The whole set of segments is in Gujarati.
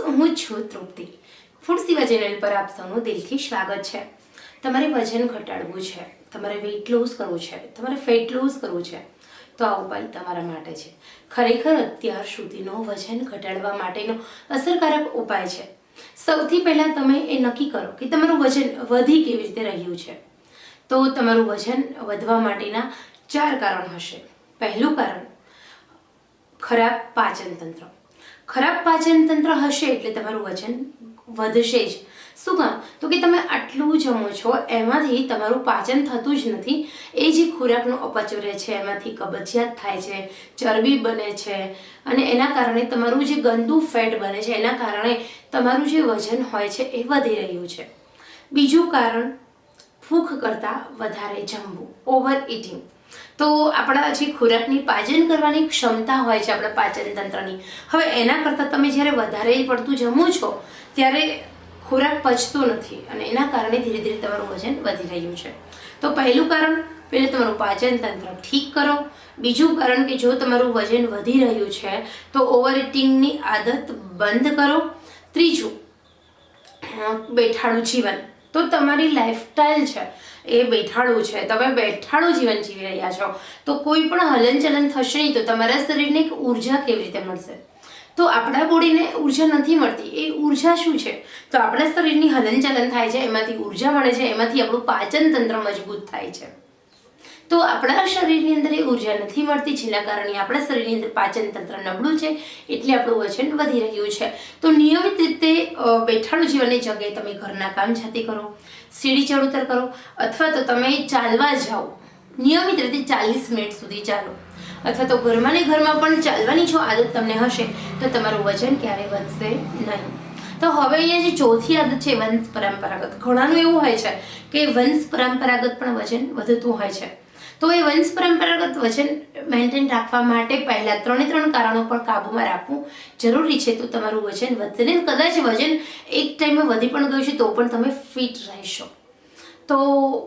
હું છું તૃપ્તિ. ફૂડ સિવા ચેનલ પર આપ સૌનું દિલથી સ્વાગત છે. તમારે વજન ઘટાડવું છે. તમારે વેઇટ લોસ કરવું છે. તમારે ફેટ લોસ કરવું છે. તો આ ઉપાય તમારા માટે છે. ખરેખર અત્યાર સુધીનો વજન ઘટાડવા માટેનો અસરકારક ઉપાય છે. સૌથી પહેલાં તમે એ નક્કી કરો કે તમારું વજન વધી કેવી રીતે રહ્યું છે. તો તમારું વજન વધવા માટેના ચાર કારણ હશે. પહેલું કારણ, ખરાબ પાચન તંત્ર ખરાબ પાચન તંત્ર હશે એટલે તમારું વજન વધશે જ. શું કામ? તો કે તમે આટલું જમો છો, એમાંથી તમારું પાચન થતું જ નથી. એ જે ખોરાકનો અપચો છે, એમાંથી કબજિયાત થાય છે, ચરબી બને છે. અને એના કારણે તમારું જે ગંદુ ફેટ બને છે, એના કારણે તમારું જે વજન હોય છે એ વધી રહ્યું છે. બીજું કારણ, ભૂખ કરતાં વધારે જમવું, ઓવર ઇટિંગ તો આપણા જે ખોરાકની પાચન કરવાની ક્ષમતા હોય છે આપણા પાચન તંત્રની. હવે એના કરતાં તમે જ્યારે વધારે પડતું જમો છો, ત્યારે ખોરાક પચતો નથી અને એના કારણે ધીરે ધીરે તમારું વજન વધી રહ્યું છે. તો પહેલું કારણ, પહેલે તમારું પાચન તંત્ર ઠીક કરો. બીજું કારણ કે જો તમારું વજન વધી રહ્યું છે, તો ઓવર ઇટિંગની આદત બંધ કરો. ત્રીજું બેઠાડું જીવન. તો તમારી લાઈફસ્ટાઈલ છે, એ બેઠાડું છે. તમે બેઠાડું જીવન જીવી રહ્યા છો. તો કોઈ પણ હલનચલન થશે નહીં, તો તમારા શરીરને એક ઊર્જા કેવી રીતે મળશે? તો આપણા બોડીને ઊર્જા નથી મળતી. એ ઊર્જા શું છે? તો આપણા શરીરની હલનચલન થાય છે, એમાંથી ઊર્જા મળે છે, એમાંથી આપણું પાચન તંત્ર મજબૂત થાય છે. તો આપણા શરીરની અંદર એ ઊર્જા નથી મળતી, જેના કારણે આપણા શરીરની અંદર પાચન તંત્ર નબળું છે, એટલે આપણું વજન વધી રહ્યું છે. તો નિયમિત રીતે બેઠાડું જીવનની જગ્યાએ તમે ઘરના કામ જાતે કરો, સીડી ચડ ઉતર કરો, અથવા તો તમે ચાલવા જાઓ. નિયમિત રીતે ચાલીસ મિનિટ સુધી ચાલો. અથવા તો ઘરમાં ને ઘરમાં પણ ચાલવાની જો આદત તમને હશે, તો તમારું વજન ક્યારેય વધશે નહીં. તો હવે અહીંયા જે ચોથી આદત છે, વંશ પરંપરાગત. ઘણાનું એવું હોય છે કે વંશ પરંપરાગત પણ વજન વધતું હોય છે. તો એ વંશ પરંપરાગત વજન મેન્ટેન રાખવા માટે પહેલા ત્રણે ત્રણ કારણો પર કાબૂમાં રાખવું જરૂરી છે. તો તમારું વજન વધશે ને કદાચ વજન એક ટાઈમે વધી પણ ગયું છે, તો પણ તમે ફિટ રહેશો. તો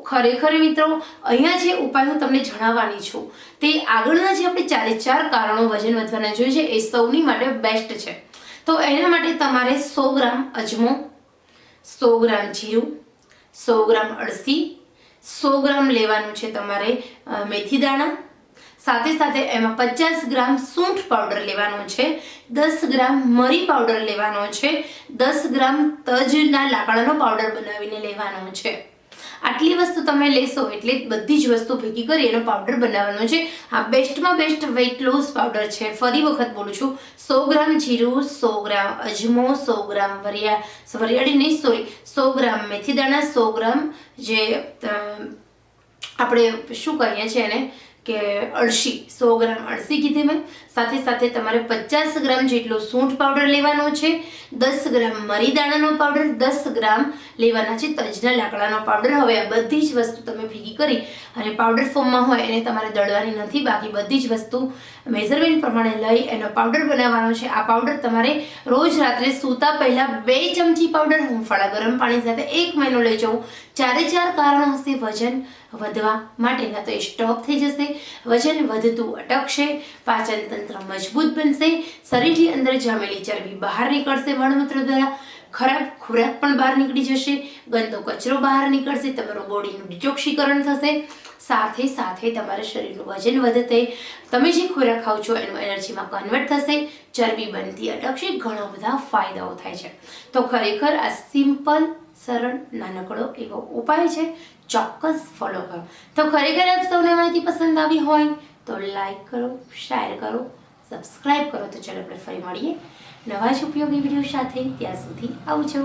ખરેખર મિત્રો, અહીંયા જે ઉપાય હું તમને જણાવવાની છું, તે આગળના જે આપણે ચારે ચાર કારણો વજન વધવાના જોઈએ છે, એ સૌની માટે બેસ્ટ છે. તો એના માટે તમારે સો ગ્રામ અજમો, સો ગ્રામ જીરું, સો ગ્રામ અળસી સો ગ્રામ લેવાનું છે તમારે મેથી દાણા. સાથે સાથે એમાં પચાસ ગ્રામ સૂંઠ પાવડર લેવાનો છે. દસ ગ્રામ મરી પાવડર લેવાનો છે. દસ ગ્રામ તજના લાકડાનો પાવડર બનાવીને લેવાનો છે. આટલી વસ્તુ તમે લેશો એટલે બધી જ વસ્તુ ભેગી કરી એનો પાવડર બનાવવાનો છે. આ બેસ્ટમાં બેસ્ટ વેઇટ લોસ પાવડર છે. ફરી વખત બોલું છું, સો ગ્રામ જીરું, સો ગ્રામ અજમો, સો ગ્રામ વરિયા, વરિયાળી નહીં સોરી સો ગ્રામ મેથી દાણા, સો ગ્રામ જે આપણે શું કહીએ છીએ એને, કે અળસી, સો ગ્રામ અળસી કીધી મેં. સાથે સાથે તમારે પચાસ ગ્રામ જેટલો સૂંઠ પાવડર લેવાનો છે, દસ ગ્રામ મરી દાણાનો પાવડર દસ ગ્રામ લેવાના છે તજના લાકડાનો પાવડર હવે આ બધી જ વસ્તુ તમે ભેગી કરી અને પાવડર ફોર્મમાં હોય એને તમારે દળવાની નથી, બાકી બધી જ વસ્તુ મેઝરમેન્ટ પ્રમાણે લઈ એનો પાવડર બનાવવાનો છે. આ પાવડર તમારે રોજ રાત્રે સૂતા પહેલાં બે ચમચી પાવડર હુંફાળા ગરમ પાણી સાથે એક મહિનો લઈ જવું. ચારે ચાર કારણ હશે વજન વધવા માટેના તો એ સ્ટોપ થઈ જશે. વજન વધતું અટકશે પાચન તંત્ર મજબૂત બનશે, શરીરની અંદર જામેલી ચરબી બહાર નીકળશે મળમૂત્ર દ્વારા ખરાબ ખોરાક પણ બહાર નીકળી જશે, ગંદો કચરો બહાર નીકળશે, તમારું બોડીનું ડિટોક્સિકરણ થશે, સાથે સાથે તમારા શરીરનું વજન વધશે, તમે જે ખોરાક ખાવ છો એનું એનર્જીમાં કન્વર્ટ થશે, ચરબી બનતી અટકશે, ઘણા બધા ફાયદાઓ થાય છે. તો ખરેખર આ સિમ્પલ સરળ, નાનકડો એવો ઉપાય છે, ચોક્કસ ફોલો કરો. તો ખરેખર આપ સૌને માહિતી પસંદ આવી હોય તો લાઈક કરો શેર કરો સબસ્ક્રાઈબ કરો તો ચાલો આપણે ફરી મળીએ નવા જ ઉપયોગી વીડિયો સાથે ત્યાં સુધી આવજો